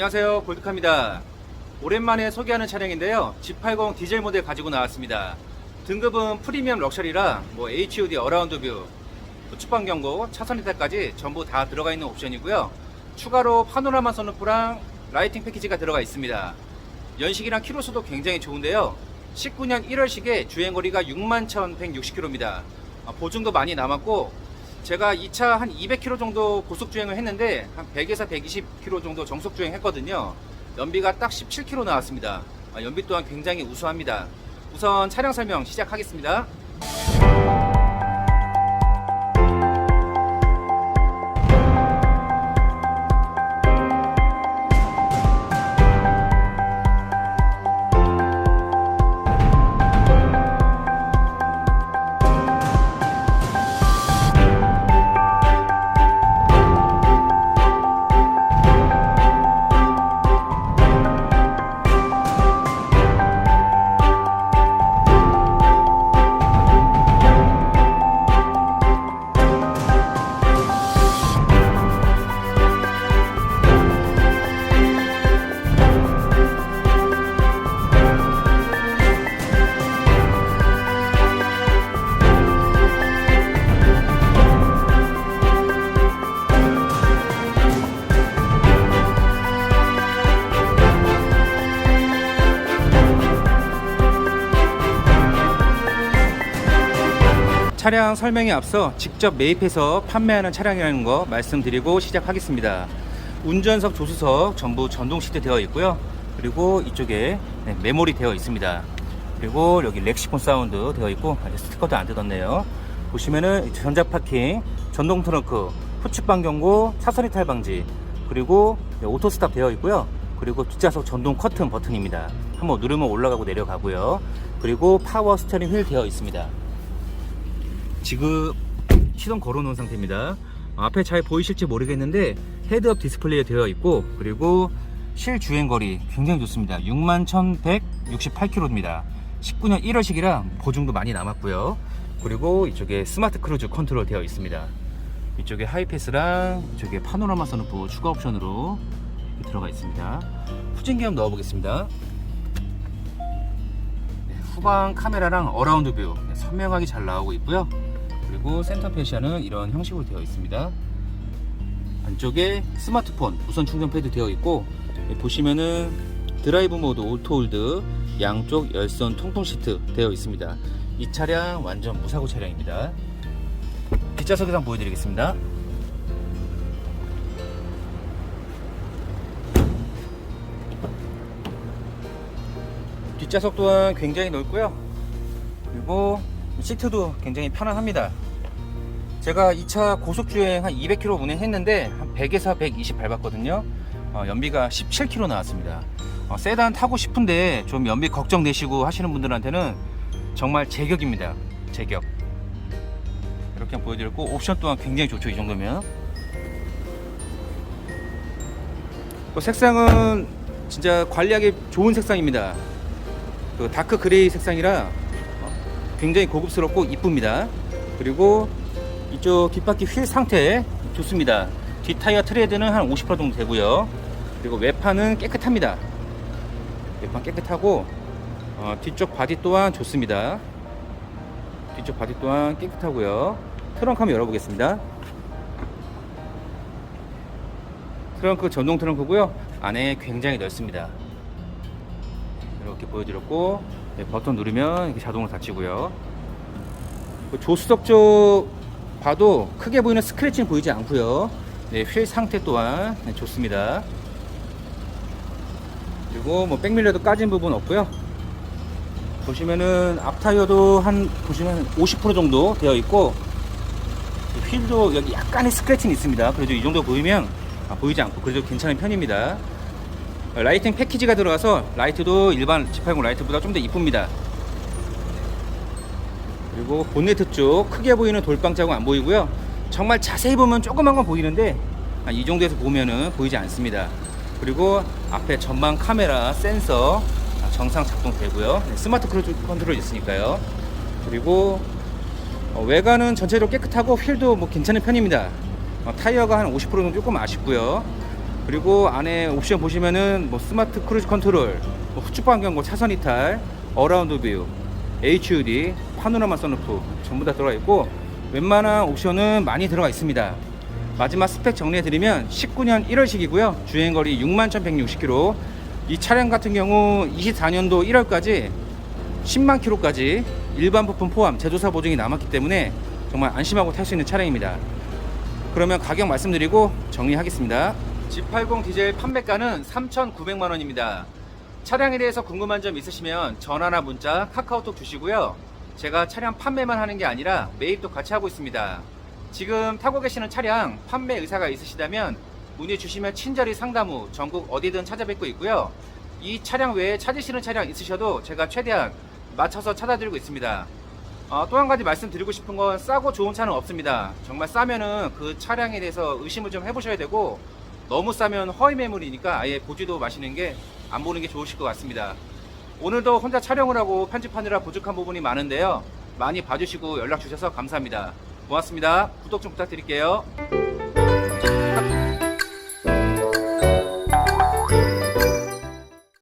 안녕하세요. 골드카입니다. 오랜만에 소개하는 차량인데요. G80 디젤 모델 가지고 나왔습니다. 등급은 프리미엄 럭셔리라 뭐 HUD 어라운드 뷰 후측방 경고 차선 이탈까지 전부 다 들어가 있는 옵션이고요. 추가로 파노라마 선루프랑 라이팅 패키지가 들어가 있습니다. 연식이랑 키로수도 굉장히 좋은데요. 19년 1월식에 주행거리가 61,160km입니다 아, 보증도 많이 남았고 제가 이차한 200km 정도 고속 주행을 했는데 한 100에서 120km 정도 정속 주행 했거든요. 연비가 딱 17km 나왔습니다. 아, 연비 또한 굉장히 우수합니다. 우선 차량 설명 시작하겠습니다. 차량 설명에 앞서 직접 매입해서 판매하는 차량이라는 거 말씀드리고 시작하겠습니다. 운전석, 조수석 전부 전동 시트 되어 있고요. 그리고 이쪽에 네, 메모리 되어 있습니다. 그리고 여기 렉시콘 사운드 되어 있고 아직 스티커도 안 뜯었네요. 보시면은 전자 파킹, 전동 트렁크, 후측방 경고, 차선 이탈 방지, 그리고 오토 스탑 되어 있고요. 그리고 뒷좌석 전동 커튼 버튼입니다. 한번 누르면 올라가고 내려가고요. 그리고 파워 스티어링 휠 되어 있습니다. 지금 시동 걸어 놓은 상태입니다. 어, 앞에 잘 보이실지 모르겠는데 헤드업 디스플레이 되어 있고 그리고 실주행 거리 굉장히 좋습니다. 61,168km입니다. 19년 1월식이라 보증도 많이 남았고요. 그리고 이쪽에 스마트 크루즈 컨트롤 되어 있습니다. 이쪽에 하이패스랑 이쪽에 파노라마 선루프 추가 옵션으로 들어가 있습니다. 후진기 한번 넣어보겠습니다. 네, 후방 카메라랑 어라운드 뷰 네, 선명하게 잘 나오고 있고요. 그리고 센터 페시아는 이런 형식으로 되어 있습니다. 안쪽에 스마트폰 무선 충전 패드 되어 있고 네, 보시면은 드라이브 모드 오토홀드 양쪽 열선 통풍 시트 되어 있습니다. 이 차량 완전 무사고 차량입니다. 뒷좌석에서 보여드리겠습니다. 뒷좌석 또한 굉장히 넓고요. 그리고 시트도 굉장히 편안합니다. 제가 이 차 고속주행 한 200km 운행했는데 한 100에서 120 밟았거든요. 어, 연비가 17km 나왔습니다. 어, 세단 타고 싶은데 좀 연비 걱정되시고 하시는 분들한테는 정말 제격입니다. 제격. 이렇게 보여드렸고 옵션 또한 굉장히 좋죠. 이 정도면. 또 색상은 진짜 관리하기 좋은 색상입니다. 그 다크 그레이 색상이라 어, 굉장히 고급스럽고 이쁩니다. 그리고 이쪽 뒷바퀴 휠 상태 좋습니다. 뒷 타이어 트레드는 한 50% 정도 되고요. 그리고 외판은 깨끗합니다. 외판 깨끗하고 어, 뒤쪽 바디 또한 좋습니다. 뒤쪽 바디 또한 깨끗하고요. 트렁크 한번 열어보겠습니다. 트렁크 전동 트렁크고요. 안에 굉장히 넓습니다. 이렇게 보여드렸고 네, 버튼 누르면 이렇게 자동으로 닫히고요. 그 조수석 쪽 봐도 크게 보이는 스크래치는 보이지 않고요. 네, 휠 상태 또한 네, 좋습니다. 그리고 뭐 백밀러도 까진 부분 없고요. 보시면은 앞 타이어도 한 보시면 50% 정도 되어 있고 휠도 여기 약간의 스크래치는 있습니다. 그래도 이 정도 보이면 아, 보이지 않고 그래도 괜찮은 편입니다. 라이팅 패키지가 들어가서 라이트도 일반 G80 라이트보다 좀 더 이쁩니다. 그리고 본네트 쪽 크게 보이는 돌방 자국 안 보이고요. 정말 자세히 보면 조그만 건 보이는데 아, 이 정도에서 보면은 보이지 않습니다. 그리고 앞에 전방 카메라 센서 아, 정상 작동되고요. 네, 스마트 크루즈 컨트롤 있으니까요. 그리고 어, 외관은 전체적으로 깨끗하고 휠도 뭐 괜찮은 편입니다. 어, 타이어가 한 50% 정도 조금 아쉽고요. 그리고 안에 옵션 보시면은 뭐 스마트 크루즈 컨트롤, 뭐 후측방 경고, 차선 이탈, 어라운드 뷰, HUD, 파노라마 선루프 전부 다 들어가 있고 웬만한 옵션은 많이 들어가 있습니다. 마지막 스펙 정리해드리면 19년 1월식이고요. 주행거리 61,160km. 이 차량 같은 경우 24년도 1월까지 10만 킬로까지 일반 부품 포함 제조사 보증이 남았기 때문에 정말 안심하고 탈 수 있는 차량입니다. 그러면 가격 말씀드리고 정리하겠습니다. G80 디젤 판매가는 3,900만 원입니다. 차량에 대해서 궁금한 점 있으시면 전화나 문자, 카카오톡 주시고요. 제가 차량 판매만 하는 게 아니라 매입도 같이 하고 있습니다. 지금 타고 계시는 차량 판매 의사가 있으시다면 문의 주시면 친절히 상담 후 전국 어디든 찾아뵙고 있고요. 이 차량 외에 찾으시는 차량 있으셔도 제가 최대한 맞춰서 찾아드리고 있습니다. 어, 또한 가지 말씀드리고 싶은 건 싸고 좋은 차는 없습니다. 정말 싸면은 그 차량에 대해서 의심을 좀 해보셔야 되고 너무 싸면 허위 매물이니까 아예 보지도 마시는 게 안 보는 게 좋으실 것 같습니다. 오늘도 혼자 촬영을 하고 편집하느라 부족한 부분이 많은데요. 많이 봐주시고 연락 주셔서 감사합니다. 고맙습니다. 구독 좀 부탁드릴게요.